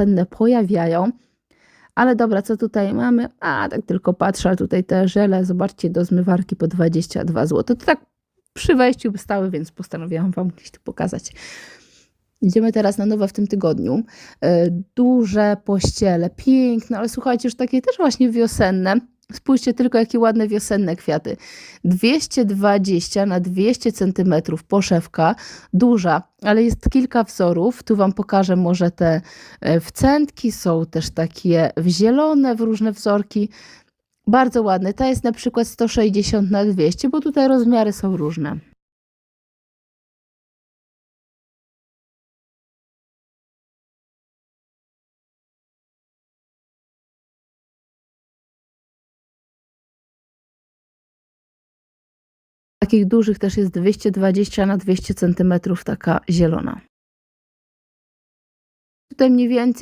wiosenne pojawiają. Ale dobra, co tutaj mamy? A, tak tylko patrzę, ale tutaj te żele, zobaczcie, do zmywarki po 22 zł. To tak przy wejściu stały, więc postanowiłam Wam gdzieś tu pokazać. Idziemy teraz na nowe w tym tygodniu. E, Duże pościele, piękne, ale słuchajcie, już takie też właśnie wiosenne. Spójrzcie tylko, jakie ładne wiosenne kwiaty. 220 na 200 cm poszewka, duża, ale jest kilka wzorów. Tu Wam pokażę może te e, wcętki, są też takie w zielone, w różne wzorki. Bardzo ładne. Ta jest na przykład 160 na 200, bo tutaj rozmiary są różne. Takich dużych też jest 220 na 200 cm, taka zielona. Tutaj mniej więcej